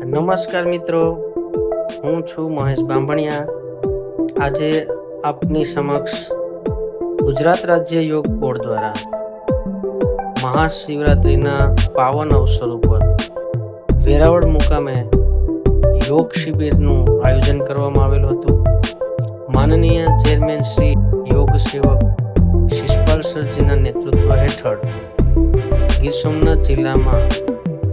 નમસ્કાર મિત્રો, હું છું મહેશ બાંભણિયા. આજે આપની સમક્ષ ગુજરાત રાજ્ય યોગ બોર્ડ દ્વારા મહાશિવરાત્રિના પાવન અવસર ઉપર વેરાવળ મુકામે યોગ શિબિરનું આયોજન કરવામાં આવેલું હતું. માનનીય ચેરમેન શ્રી યોગ સેવક શિષપાલ સરજીના નેતૃત્વ હેઠળ ગીર સોમનાથ જિલ્લામાં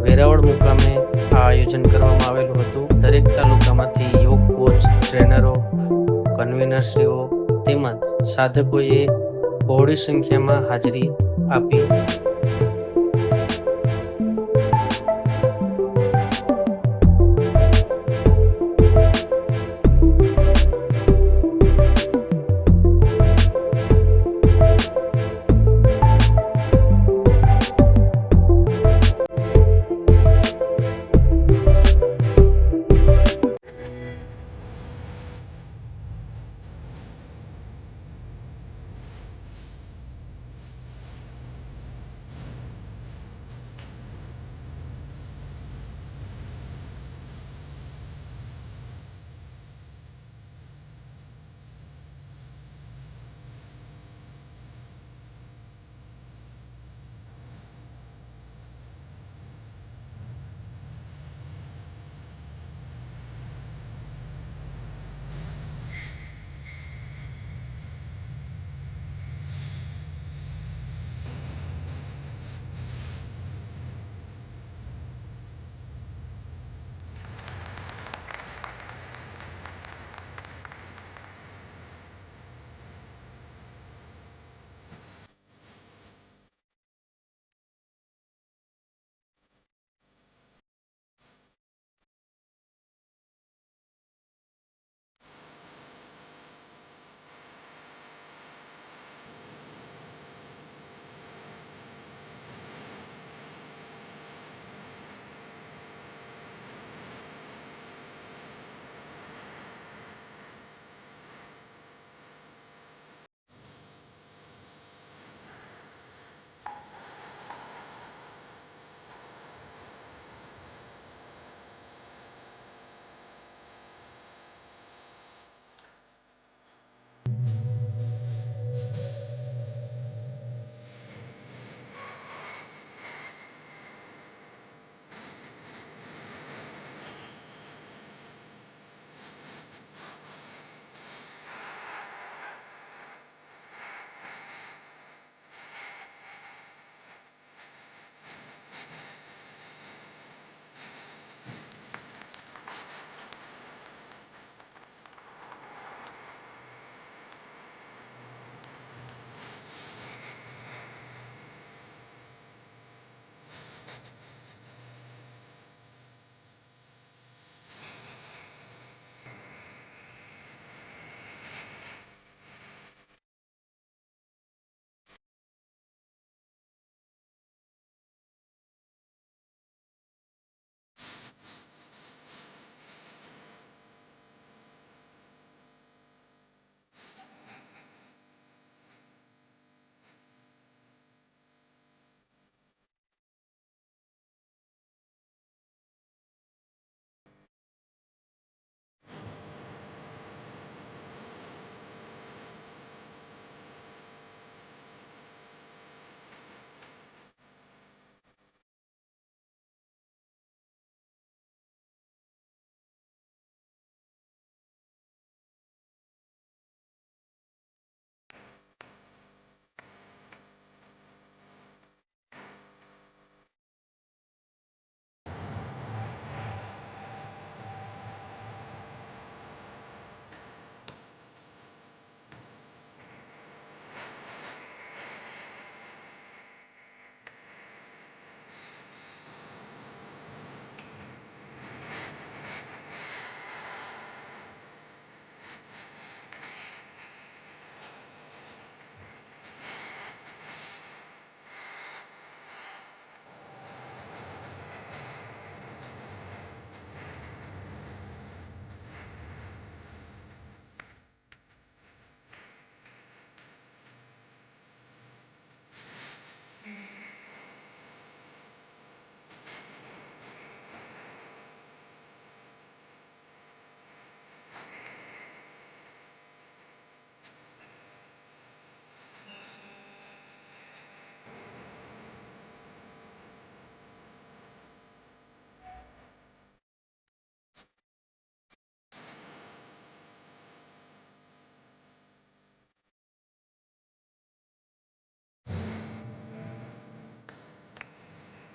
વેરાવળ મુકામે આ આયોજન કરવામાં આવેલું હતું. દરેક તાલુકામાંથી યોગ કોચ, ટ્રેનરો કન્વીનરશ્રીઓ તેમજ સાધકોએ બહોળી સંખ્યામાં હાજરી આપી.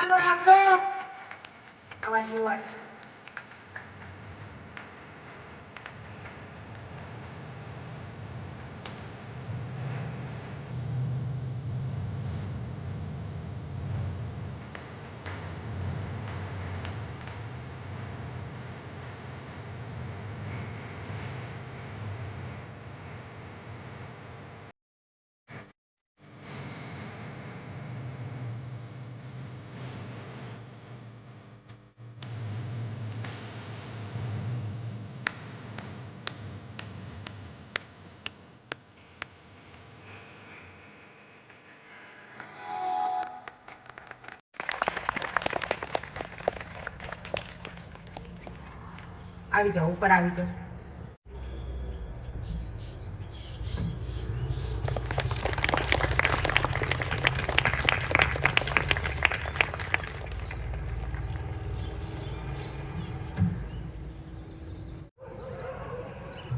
I'm gonna have fun. I like you life. આવી જાઓ, ઉપર આવી જાઓ.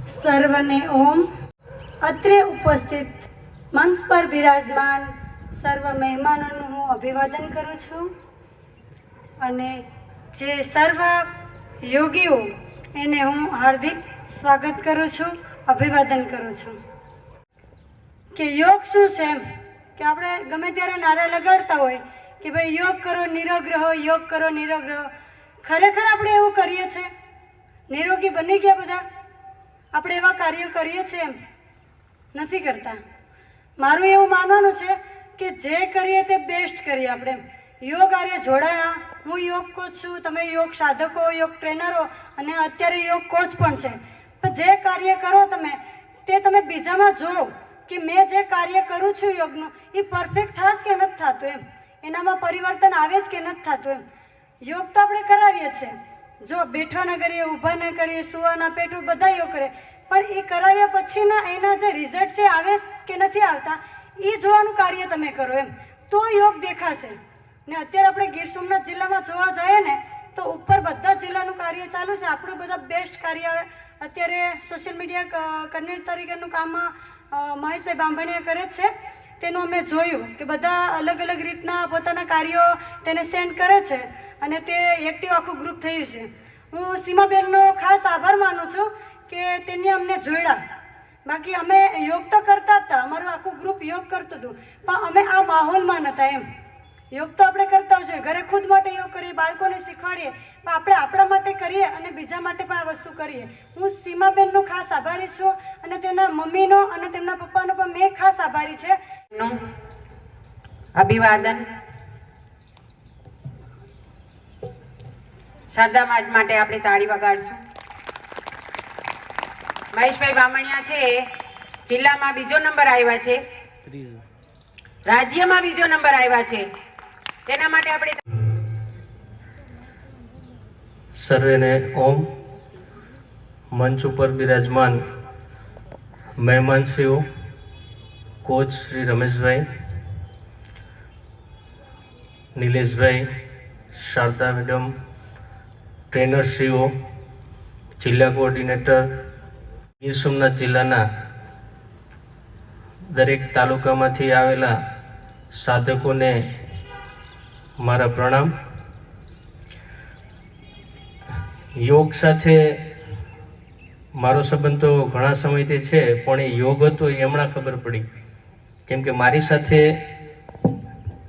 સર્વને ઓમ. અત્રે ઉપસ્થિત મંચ પર બિરાજમાન સર્વ મહેમાનોનું હું અભિવાદન કરું છું. અને જે સર્વ યોગીઓ એને હું હાર્દિક સ્વાગત કરું છું, અભિવાદન કરું છું. કે યોગ શું છે એમ? કે આપણે ગમે ત્યારે નારા લગાડતા હોય કે ભાઈ યોગ કરો, નિરોગ રહો, યોગ કરો, નિરોગ રહો. ખરેખર આપણે એવું કરીએ છીએ? નિરોગી બની ગયા બધા? આપણે એવા કાર્યો કરીએ છીએ એમ? નથી કરતા. મારું એવું માનવાનું છે કે જે કરીએ તે બેસ્ટ કરીએ આપણે. એમ. યોગ આર્ય જોડાણા હું યોગ કોચ છું, તમે યોગ સાધકો, યોગ ટ્રેનરો અને અત્યારે યોગ કોચ પણ છે. પણ જે કાર્ય કરો તમે, તે તમે બીજામાં જુઓ કે મેં જે કાર્ય કરું છું યોગનું, એ પરફેક્ટ થાશ કે નથી થતું એમ? એનામાં પરિવર્તન આવે જ કે નથી થતું એમ? યોગ તો આપણે કરાવીએ છીએ. જો બેઠો ન કરીએ, ઊભા ન કરીએ સુવાના પેટું, બધા યોગ કરે. પણ એ કરાવ્યા પછીના એના જે રિઝલ્ટ છે, આવે કે નથી આવતા, એ જોવાનું કાર્ય તમે કરો એમ? તો યોગ દેખાશે. ને અત્યારે આપણે ગીર સોમનાથ જિલ્લામાં જોવા જઈએ ને, તો ઉપર બધા જિલ્લાનું કાર્ય ચાલુ છે. આપણું બધા બેસ્ટ કાર્ય અત્યારે સોશિયલ મીડિયા કન્ટેન્ટ તરીકેનું કામ મહેશભાઈ બાંભણીયા કરે છે. તેનું અમે જોયું કે બધા અલગ અલગ રીતના પોતાના કાર્યો તેને સેન્ડ કરે છે અને તે એક્ટિવ આખું ગ્રુપ થયું છે. હું સીમાબેનનો ખાસ આભાર માનું છું કે તેને અમને જોડ્યા. બાકી અમે યોગ તો કરતા હતા, અમારું આખું ગ્રુપ યોગ કરતું હતું, પણ અમે આ માહોલમાં નહોતા એમ. યોગ તો આપણે કરતા જ જોઈએ ઘરે ખુદ માટે યોગ કરીએ બાળકોને શીખવાડીએ પણ આપણે આપણા માટે કરીએ અને બીજા માટે પણ આ વસ્તુ કરીએ. હું સીમાબેનનો ખાસ આભારી છું અને તેમના મમ્મીનો અને તેમના પપ્પાનો પણ મેં ખાસ આભારી છે. અભિવાદન. શારદા માટ માટે આપણે તાળી વગાડશું. મહેશભાઈ બામણિયા છે જિલ્લામાં બીજો નંબર આવ્યા છે. રાજ્યમાં બીજો નંબર આવ્યા છે. તેના માટે આપણે સર્વેને ઓમ. મંચ ઉપર બિરાજમાન મહેમાનશ્રીઓ, કોચ શ્રી રમેશભાઈ, નિલેશભાઈ, શારદા મેડમ, ટ્રેનરશ્રીઓ, જિલ્લા કોઓર્ડિનેટર, ગીર સોમનાથ જિલ્લાના દરેક તાલુકામાંથી આવેલા સાધકોને મારા પ્રણામ. યોગ સાથે મારો સંબંધ તો ઘણા સમયથી છે, પણ એ યોગ હતો એ હમણાં ખબર પડી. કેમ કે મારી સાથે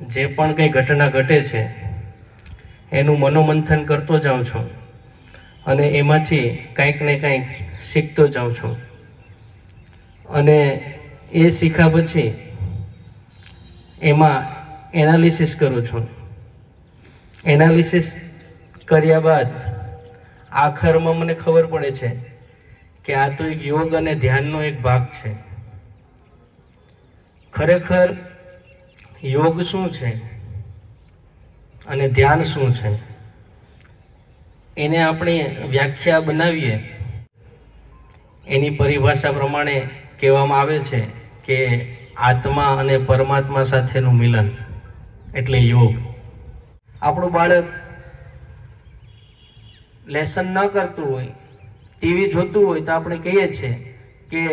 જે પણ કંઈ ઘટના ઘટે છે, એનું મનોમંથન કરતો જાઉં છું અને એમાંથી કંઈક ને કંઈક શીખતો જાઉં છું. અને એ શીખ્યા પછી એમાં એનાલિસિસ કરું છું. એનાલિસિસ કર્યા બાદ આખરમાં મને ખબર પડે છે કે આ તો એક યોગ અને ધ્યાનનો એક ભાગ છે. ખરેખર યોગ શું છે અને ધ્યાન શું છે એને આપણે વ્યાખ્યા બનાવીએ. એની પરિભાષા પ્રમાણે કહેવામાં આવે છે કે આત્મા અને પરમાત્મા સાથેનું મિલન એટલે યોગ. આપણું બાળક લેસન ન કરતું હોય ટીવી જોતું હોય તો આપણે કહીએ છીએ કે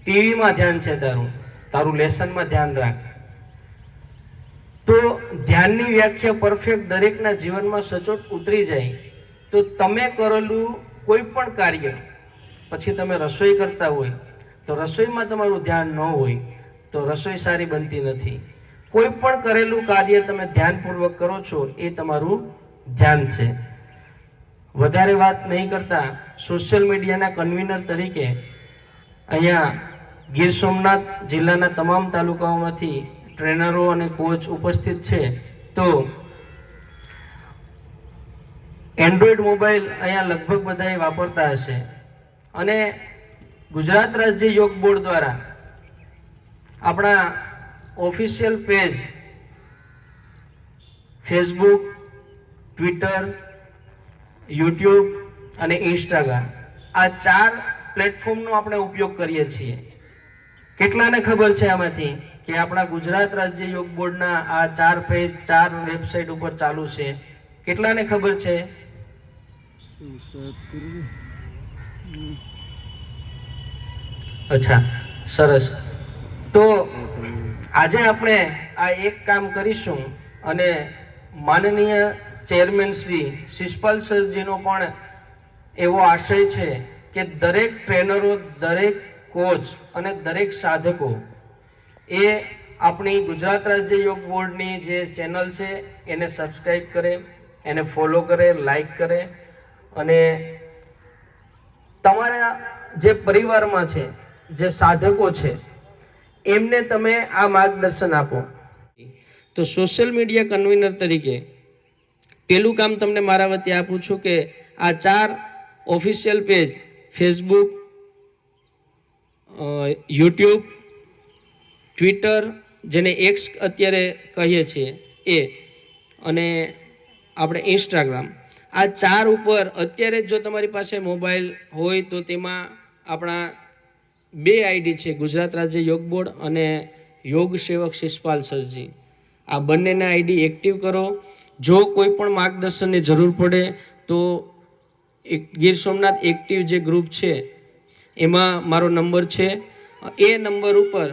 ટીવીમાં ધ્યાન છે તારું તારું લેસનમાં ધ્યાન રાખ. તો ધ્યાનની વ્યાખ્યા પરફેક્ટ દરેકના જીવનમાં સચોટ ઉતરી જાય તો તમે કરેલું કોઈ પણ કાર્ય, પછી તમે રસોઈ કરતા હોય, તો રસોઈમાં તમારું ધ્યાન ન હોય, તો રસોઈ સારી બનતી નથી. કોઈ પણ કરેલું કાર્ય તમે ધ્યાનપૂર્વક કરો છો, એ તમારું ધ્યાન છે. વધારે વાત નહીં કરતા સોશિયલ મીડિયાના કન્વીનર તરીકે અહીંયા ગીર સોમનાથ જિલ્લાના તમામ તાલુકાઓમાંથી ટ્રેનરો અને કોચ ઉપસ્થિત છે. તો એન્ડ્રોઈડ મોબાઈલ અહીંયા લગભગ બધાએ વાપરતા હશે. અને ગુજરાત રાજ્ય યોગ બોર્ડ દ્વારા આપણા official page Facebook Twitter YouTube અને ઇન્સ્ટાગ્રામ આ ચાર પ્લેટફોર્મનો આપણે ઉપયોગ કરીએ છીએ. કેટલાને ખબર છે આમાંથી? કે આપણા ગુજરાત રાજ્ય યોગ બોર્ડના આ ચાર પેજ ચાર વેબસાઇટ ઉપર ચાલુ છે. કેટલાને ખબર છે? અચ્છા, સરસ. તો આજે આપણે આ એક કામ કરીશું અને માનનીય ચેરમેન શ્રી શિષપાલ સરજીનો પણ એવો આશય છે કે દરેક ટ્રેનરો, દરેક કોચ અને દરેક સાધકો એ આપણી ગુજરાત રાજ્ય યોગ બોર્ડની જે ચેનલ છે એને સબસ્ક્રાઈબ કરે, એને ફોલો કરે લાઈક કરે અને તમારા જે પરિવારમાં છે, જે સાધકો છે એમને તમે આ માર્ગદર્શન આપો. તો સોશિયલ મીડિયા કન્વીનર તરીકે પેલું કામ તમને મારા વતી આપું છું કે આ ચાર official page, Facebook YouTube, Twitter, જેને એક્સ અત્યારે કહીએ છીએ એ, અને આપણે ઇન્સ્ટાગ્રામ. આ ચાર ઉપર અત્યારે જો તમારી પાસે મોબાઈલ હોય તો તેમાં આપણા બે આઈડી છે, ગુજરાત રાજ્ય યોગ બોર્ડ અને યોગ સેવક શિષપાલ સરજી. આ બંનેના આઈડી એક્ટિવ કરો. જો કોઈ પણ માર્ગદર્શનની જરૂર પડે તો એક ગીર સોમનાથ એક્ટિવ જે ગ્રુપ છે, એમાં મારો નંબર છે. એ નંબર ઉપર,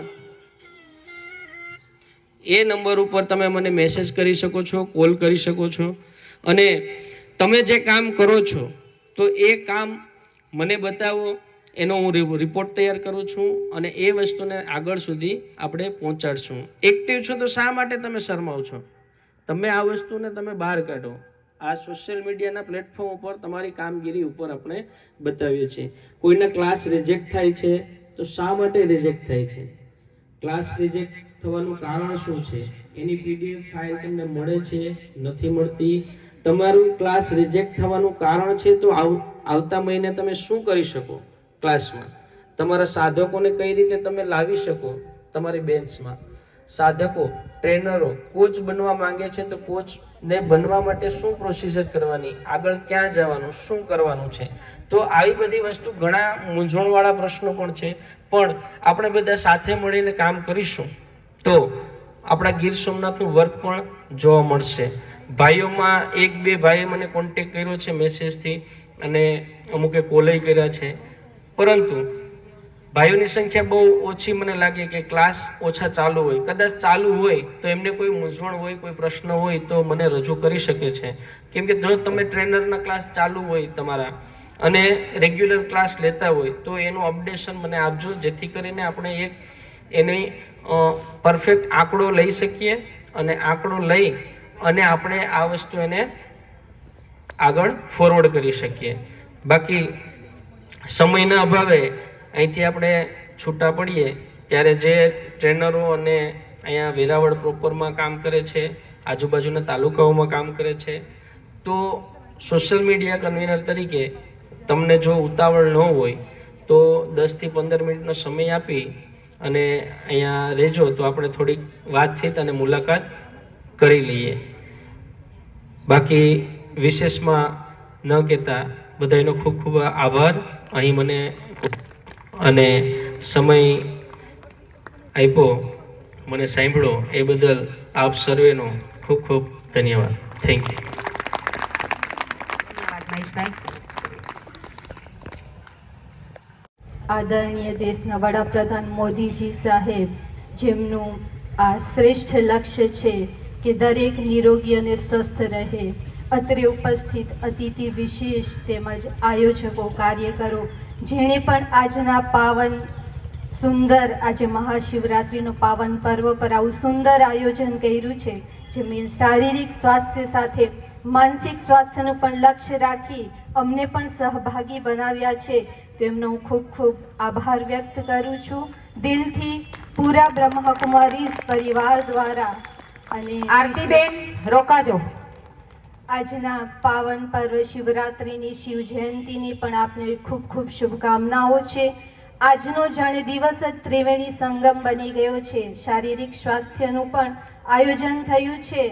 એ નંબર ઉપર તમે મને મેસેજ કરી શકો છો, કોલ કરી શકો છો. અને તમે જે કામ કરો છો, તો એ કામ મને બતાવો. એનો હું રિપોર્ટ તૈયાર કરું છું અને એ વસ્તુને આગળ સુધી આપણે પહોંચાડશું. એક્ટિવ છો તો શા માટે તમે શરમાવ છો? તમે આ વસ્તુને તમે બહાર કાઢો. આ સોશિયલ મીડિયાના પ્લેટફોર્મ ઉપર તમારી કામગીરી ઉપર આપણે બતાવીએ છીએ. કોઈના ક્લાસ રિજેક્ટ થાય છે તો શા માટે રિજેક્ટ થાય છે? ક્લાસ રિજેક્ટ થવાનું કારણ શું છે? એની પીડીએફ ફાઇલ તમને મળે છે? નથી મળતી? તમારું ક્લાસ રિજેક્ટ થવાનું કારણ છે તો આવ- આવતા મહિને તમે શું કરી શકો? ક્લાસમાં. તમારા સાધકોને કઈ રીતે તમે લાવી શકો તમારી બેન્ચમાં? સાધકો, ટ્રેનરો, કોચ બનવા માંગે છે તો કોચને બનવા માટે શું પ્રોસિજર કરવાની? આગળ ક્યાં જવાનું? શું કરવાનું છે? તો આવી બધી વસ્તુ ઘણા મૂંઝવણવાળા પ્રશ્નો પણ છે. પણ આપણે બધા સાથે મળીને કામ કરીશું તો આપણા ગીર સોમનાથનું વર્ક પણ જોવા મળશે. ભાઈઓમાં એક બે ભાઈએ મને કોન્ટેક કર્યો છે મેસેજથી અને અમુકે કોલય કર્યા છે. પરંતુ ભાઈઓની સંખ્યા બહુ ઓછી મને લાગે કે ક્લાસ ઓછા ચાલુ હોય. કદાચ ચાલુ હોય તો એમને કોઈ મૂંઝવણ હોય, કોઈ પ્રશ્ન હોય તો મને રજૂ કરી શકે છે. કેમ કે જો તમે ટ્રેનરના ક્લાસ ચાલુ હોય તમારા અને રેગ્યુલર ક્લાસ લેતા હોય, તો એનું અપડેશન મને આપજો. જેથી કરીને આપણે એક એની પરફેક્ટ આંકડો લઈ શકીએ અને આંકડો લઈ અને આપણે આ વસ્તુ એને આગળ ફોરવર્ડ કરી શકીએ. બાકી સમયના અભાવે અહીંથી આપણે છૂટા પડીએ ત્યારે જે ટ્રેનરો અને અહીંયા વેરાવળ પ્રોપરમાં કામ કરે છે, આજુબાજુના તાલુકાઓમાં કામ કરે છે, તો સોશિયલ મીડિયા કન્વીનર તરીકે તમને જો ઉતાવળ ન હોય, તો દસથી પંદર મિનિટનો સમય આપી અને અહીંયા રહેજો તો આપણે થોડીક વાતચીત અને મુલાકાત કરી લઈએ. બાકી વિશેષમાં ન કહેતા, બધાનો ખૂબ ખૂબ આભાર. અહીં મને અને સમય આપ્યો મને સાંભળો. એ બદલ આપ સર્વેનો ખૂબ ખૂબ ધન્યવાદ. થેન્ક યુ આદરણીય દેશના વડાપ્રધાન મોદીજી સાહેબ જેમનું આ શ્રેષ્ઠ લક્ષ્ય છે કે દરેક નિરોગી અને સ્વસ્થ રહે. અત્રે ઉપસ્થિત અતિથિ વિશેષ તેમજ આયોજકો, કાર્યકરો, જેણે પણ આજના પાવન સુંદર, આજે મહાશિવરાત્રિનો પાવન પર્વ પર આવું સુંદર આયોજન કર્યું છે જેમણે શારીરિક સ્વાસ્થ્ય સાથે, માનસિક સ્વાસ્થ્યનું પણ લક્ષ્ય રાખી અમને પણ સહભાગી બનાવ્યા છે. તેમનો હું ખૂબ ખૂબ આભાર વ્યક્ત કરું છું. દિલથી પૂરા બ્રહ્મકુમારીઝ પરિવાર દ્વારા અને આરતીબેન, રોકાજો. આજના પાવન પર્વ શિવરાત્રિની શિવ જયંતિની પણ આપને ખૂબ ખૂબ શુભકામનાઓ છે. આજનો જાણે દિવસ જ ત્રિવેણી સંગમ બની ગયો છે. શારીરિક સ્વાસ્થ્યનું પણ આયોજન થયું છે.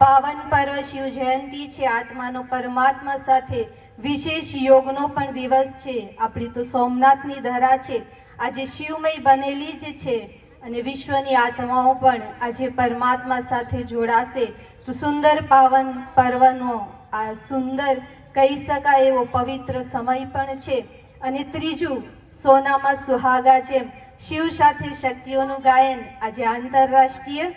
પાવન પર્વ શિવ જયંતી છે. આત્માનો પરમાત્મા સાથે વિશેષ યોગનો પણ દિવસ છે. આપણી તો સોમનાથની ધરા છે. આજે શિવમય બનેલી જ છે અને વિશ્વની આત્માઓ પણ આજે પરમાત્મા સાથે જોડાશે. તો સુંદર પાવન પર્વનો આ સુંદર કહી શકાય એવો પવિત્ર સમય પણ છે. અને ત્રીજું, સોનામાં સુહાગા જેમ શિવ સાથે શક્તિઓનું ગાયન આજે આંતરરાષ્ટ્રીય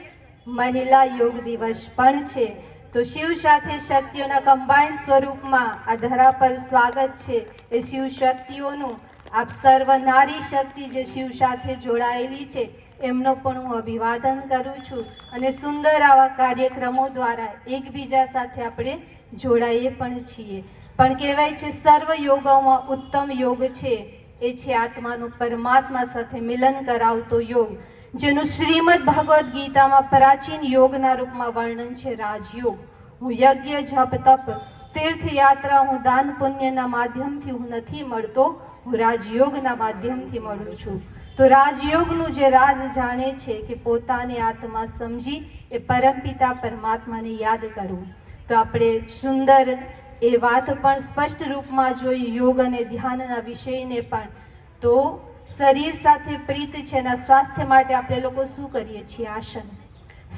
મહિલા યોગ દિવસ પણ છે. તો શિવ સાથે શક્તિઓના કમ્બાઇન્ડ સ્વરૂપમાં આ ધરા પર સ્વાગત છે. એ શિવ શક્તિઓનું આપ સર્વ નારી શક્તિ જે શિવ સાથે જોડાયેલી છે. એમનો પણ હું અભિવાદન કરું છું અને સુંદર આવા કાર્યક્રમો દ્વારા એકબીજા સાથે આપણે જોડાઈએ પણ છીએ. પણ કહેવાય છે, સર્વ યોગોમાં ઉત્તમ યોગ છે. એ છે આત્માનું પરમાત્મા સાથે મિલન કરાવતો યોગ, જેનું શ્રીમદ ભગવદ્ ગીતામાં પ્રાચીન યોગના રૂપમાં વર્ણન છે રાજયોગ. હું યજ્ઞ, જપ, તપ, તીર્થયાત્રા હું દાન પુણ્યના માધ્યમથી હું નથી મળતો, હું રાજયોગના માધ્યમથી મળું છું. તો રાજયોગનું જે રાજ જાણે છે કે પોતાની આત્મા સમજી એ પરમપિતા પરમાત્માને યાદ કરવું. તો આપણે સુંદર એ વાત પણ સ્પષ્ટ રૂપમાં જોઈ યોગ અને ધ્યાનના વિષયને પણ. તો શરીર સાથે પ્રીત છે એના સ્વાસ્થ્ય માટે આપણે લોકો શું કરીએ છીએ? આસન.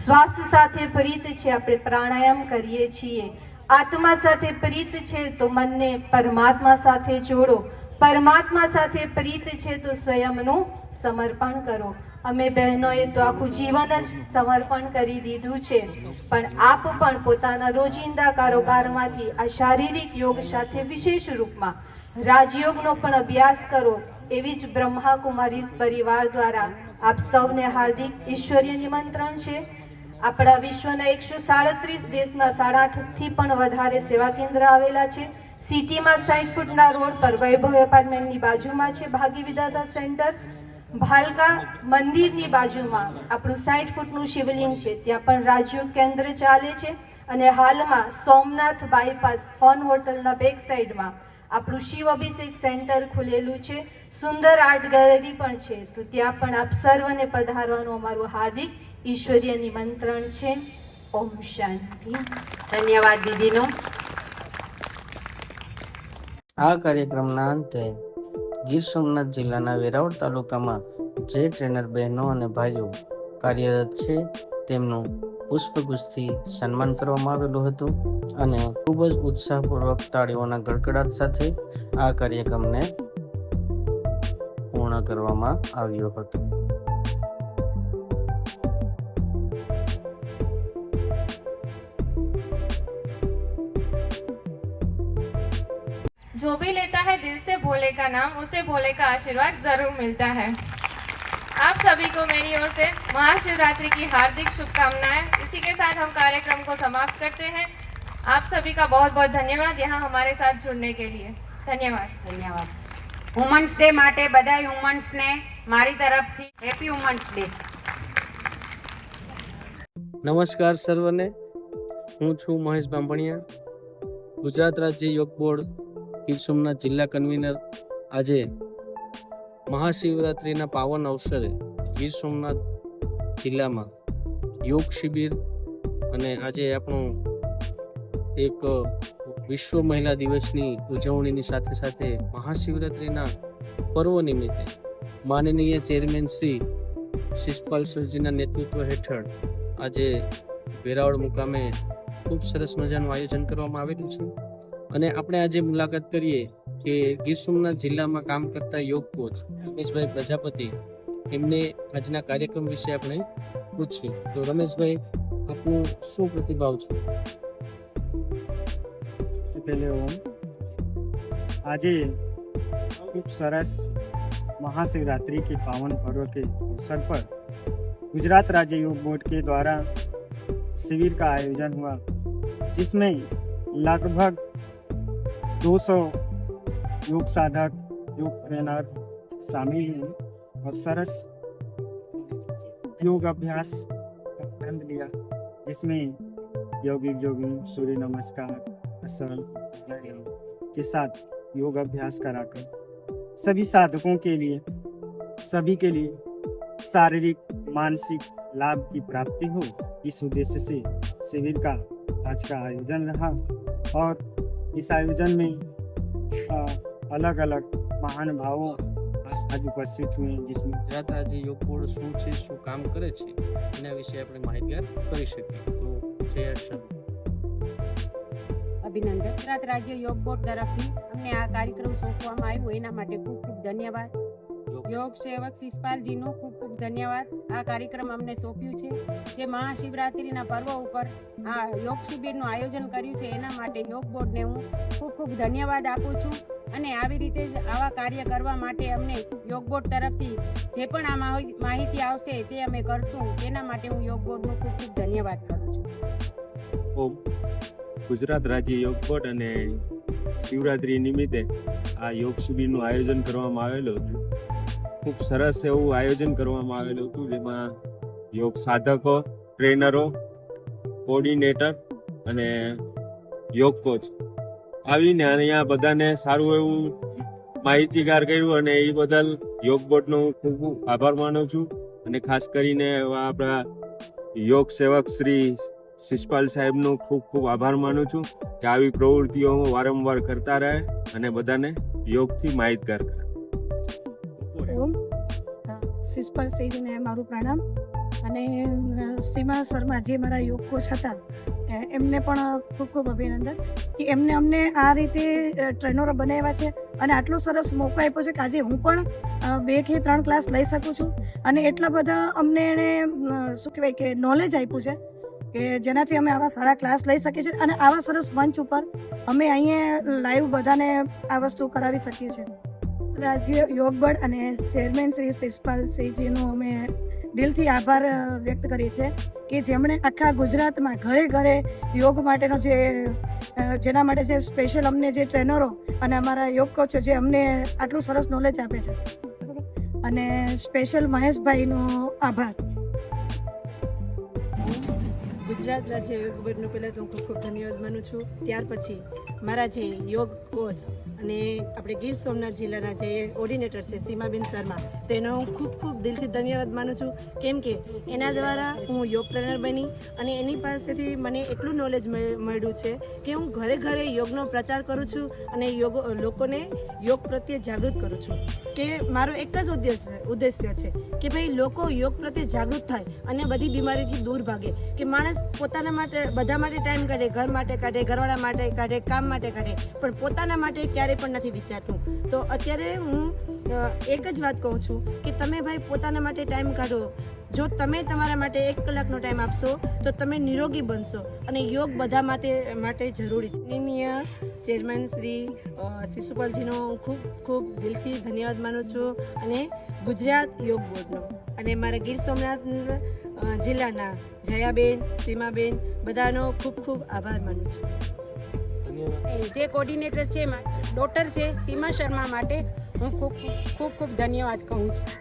શ્વાસ સાથે પ્રીત છે, આપણે પ્રાણાયામ કરીએ છીએ. આત્મા સાથે પ્રીત છે, તો મનને પરમાત્મા સાથે જોડો. પરમાત્મા સાથે પ્રીત છે તો સ્વયંનું સમર્પણ કરો. અમે બહેનોએ તો આખું જીવન જ સમર્પણ કરી દીધું છે, પણ આપ પણ પોતાના રોજિંદા કારોબારમાંથી આ શારીરિક યોગ સાથે વિશેષ રૂપમાં રાજયોગનો પણ અભ્યાસ કરો. એવી જ બ્રહ્મા કુમારીઝ પરિવાર દ્વારા આપ સૌને હાર્દિક ઈશ્વરીય નિમંત્રણ છે. આપણા વિશ્વના એકસો સાડત્રીસ દેશના સાડા આઠથી પણ વધારે સેવા કેન્દ્ર આવેલા છે. સિટીમાં સાઠ ફૂટના રોડ પર વૈભવ એપાર્ટમેન્ટની બાજુમાં છે ભાગી વિધાતા સેન્ટર. ભાલકા મંદિરની બાજુમાં આપણું સાઠ ફૂટનું શિવલિંગ છે. ત્યાં પણ રાજયોગ કેન્દ્ર ચાલે છે અને હાલમાં સોમનાથ બાયપાસ ફન હોટલના બેક સાઈડમાં આપણું શિવ અભિષેક સેન્ટર ખુલેલું છે. સુંદર આર્ટ ગેલેરી પણ છે. તો ત્યાં પણ આપ સર્વને પધારવાનું અમારું હાર્દિક ઈશ્વરીય નિમંત્રણ છે. ઓમ શાંતિ. ધન્યવાદ દીદીનો. આ કાર્યક્રમના અંતે ગીર સોમનાથ જિલ્લાના વેરાવળ તાલુકામાં જે ટ્રેનર બહેનો અને ભાઈઓ કાર્યરત છે, તેમનું પુષ્પગુચ્છથી સન્માન કરવામાં આવેલું હતું અને ખૂબ જ ઉત્સાહપૂર્વક તાળીઓના ગડગડાટ સાથે આ કાર્યક્રમને પૂર્ણ કરવામાં આવ્યો હતો. जो भी लेता है दिल से भोले का नाम उसे भोले का आशीर्वाद जरूर मिलता है आप सभी को मेरी ओर से महाशिवरात्रि की हार्दिक शुभकामनाएं इसी के साथ हम कार्यक्रम को समाप्त करते हैं आप सभी का बहुत बहुत धन्यवाद यहाँ हमारे साथ जुड़ने के लिए धन्यवाद ધન્યવાદ વુમન્સ ડે માટે બધા વુમન્સને મારી તરફથી હેપી વુમન્સ ડે નમસ્કાર સર્વને હું છું મહેશ બાંભણિયા ગુજરાત રાજ્ય યોગ બોર્ડ ગીર સોમનાથ જિલ્લા કન્વીનર આજે મહાશિવરાત્રિના પાવન અવસરે ગીર સોમનાથ જિલ્લામાં યોગ શિબિર અને આજે આપણું એક વિશ્વ મહિલા દિવસની ઉજવણીની સાથે સાથે મહાશિવરાત્રિના પર્વ નિમિત્તે માનનીય ચેરમેન શ્રી શિષપાલ સરજીના નેતૃત્વ હેઠળ આજે વેરાવળ મુકામે ખૂબ સરસ મજાનું આયોજન કરવામાં આવેલું છે. અને આપણે આજે મુલાકાત કરીએ કે ગીર સોમનાથ જિલ્લામાં કામ કરતા યોગ કોચ રમેશભાઈ પ્રજાપતિ એમને આજના કાર્યક્રમ વિશે આપણે પૂછ્યું તો રમેશભાઈ આપનો શું પ્રતિભાવ છે सबसे पहले ओम આજે ખૂબ સરસ महाशिवरात्रि के पावन पर्व के अवसर पर गुजरात राज्य योग बोर्ड के द्वारा शिविर का आयोजन हुआ जिसमें लगभग 200 योग साधक, योग ट्रेनर शामिल हुए और सरस योग अभ्यास आनंद लिया, जिसमें योगिक जोगिंग सूर्य नमस्कार, असल के साथ योग अभ्यास कराकर सभी साधकों के लिए, सभी के लिए शारीरिक, मानसिक लाभ की प्राप्ति हो, इस उद्देश्य से शिविर का आज का आयोजन रहा और इस आयोजन में अलग अलग महानुभावों आज उपस्थित हुए हैं जिसमें ગુજરાત રાજ્ય યોગ બોર્ડ શું છે શું કામ કરે છે એના વિશે આપણે માહિતગાર કરી શકીએ તો જય શરૂ અભિનંદન ગુજરાત રાજ્ય યોગ બોર્ડ તરફથી અમને આ કાર્યક્રમ સોંપવામાં આવ્યો એના માટે ખૂબ ખૂબ ધન્યવાદ યોગ સેવક શિષપાલજીનો ખૂબ ખૂબ ધન્યવાદ આ કાર્યક્રમ અમને સોંપ્યું છે જે મહાશિવરાત્રિના પર્વ ઉપર આ યોગ શિબિરનું આયોજન કર્યું છે એના માટે યોગ બોર્ડને હું ખૂબ ખૂબ ધન્યવાદ આપું છું. અને આવી રીતે જ આવા કાર્ય કરવા માટે અમને યોગ બોર્ડ તરફથી જે પણ આ માહિતી આવશે તે અમે કરશું. તેના માટે હું યોગ બોર્ડનો ખૂબ ખૂબ ધન્યવાદ કરું છું. ગુજરાત રાજ્ય યોગ બોર્ડ અને શિવરાત્રી નિમિત્તે આ યોગ શિબિરનું આયોજન કરવામાં આવેલું હતું. ખૂબ સરસ એવું આયોજન કરવામાં આવેલું હતું. જેમાં યોગ સાધકો, ટ્રેનરો કોર્ડિનેટર અને યોગ કોચ આવીને અહીંયા બધાને સારું એવું માહિતીગાર કર્યું અને એ બદલ યોગ બોર્ડનો ખૂબ આભાર માનું છું. અને ખાસ કરીને આપણા યોગ સેવક શ્રી શિષપાલ સાહેબનો ખૂબ ખૂબ આભાર માનું છું કે આવી પ્રવૃત્તિઓ વારંવાર કરતા રહે અને બધાને યોગથી માહિતગાર કરે શિષપાલ સિંહને મારું પ્રણામ. અને સીમા શર્મા જે મારા યોગ કોચ હતા એમને પણ ખૂબ ખૂબ અભિનંદન કે એમને અમને આ રીતે ટ્રેનરો બનાવ્યા છે અને આટલો સરસ મોકો આપ્યો છે કે આજે હું પણ બે કે ત્રણ ક્લાસ લઈ શકું છું. અને એટલા બધા અમને એણે શું કહેવાય કે નોલેજ આપ્યું છે કે જેનાથી અમે આવા સારા ક્લાસ લઈ શકીએ છીએ અને આવા સરસ મંચ ઉપર અમે અહીંયા લાઈવ બધાને આ વસ્તુ કરાવી શકીએ છીએ. રાજ્ય યોગ બોર્ડ અને ચેરમેન શ્રી શિષપાલ સિંહજીનો અમે દિલથી આભાર વ્યક્ત કરીએ છીએ કે જેમણે આખા ગુજરાતમાં ઘરે ઘરે યોગ માટેનો જે જેના માટે જે સ્પેશિયલ અમને જે ટ્રેનરો અને અમારા યોગ કોચો જે અમને આટલું સરસ નોલેજ આપે છે. અને સ્પેશિયલ મહેશભાઈનો આભાર. ગુજરાત રાજ્ય યોગ બોર્ડનો પહેલાં તો હું ખૂબ ખૂબ ધન્યવાદ માનું છું. ત્યાર પછી મારા જે યોગ કોચ અને આપણે ગીર સોમનાથ જિલ્લાના જે ઓર્ડિનેટર છે સીમાબેન શર્મા, તેનો હું ખૂબ ખૂબ દિલથી ધન્યવાદ માનું છું. કેમ કે એના દ્વારા હું યોગ ટ્રેનર બની અને એની પાસેથી મને એટલું નોલેજ મળ્યું છે કે હું ઘરે ઘરે યોગનો પ્રચાર કરું છું અને યોગ, લોકોને યોગ પ્રત્યે જાગૃત કરું છું. કે મારો એક જ ઉદ્દેશ્ય ઉદ્દેશ્ય છે કે ભાઈ લોકો યોગ પ્રત્યે જાગૃત થાય અને બધી બીમારીથી દૂર ભાગે. કે માણસ પોતાના માટે, બધા માટે ટાઈમ કાઢે, ઘર માટે કાઢે, ઘરવાળા માટે કાઢે, કામ માટે કાઢે, પણ પોતાના માટે ક્યારેય પણ નથી વિચારતું. તો અત્યારે હું એક જ વાત કહું છું કે તમે ભાઈ પોતાના માટે ટાઈમ કાઢો. જો તમે તમારા માટે એક કલાકનો ટાઈમ આપશો, તો તમે નિરોગી બનશો અને યોગ બધા માટે માટે જરૂરી છે. માનનીય ચેરમેન શ્રી શિશુપાલજીનો ખૂબ ખૂબ દિલથી ધન્યવાદ માનું છું અને ગુજરાત યોગ બોર્ડનો. અને મારા ગીર સોમનાથ જિલ્લાના જયાબેન, સીમાબેન, બધાનો ખૂબ ખૂબ આભાર માનું છું. જે કોર્ડિનેટર છે ડોટર છે, સીમા શર્મા માટે હું ખૂબ ખૂબ ખૂબ ધન્યવાદ કહું છું.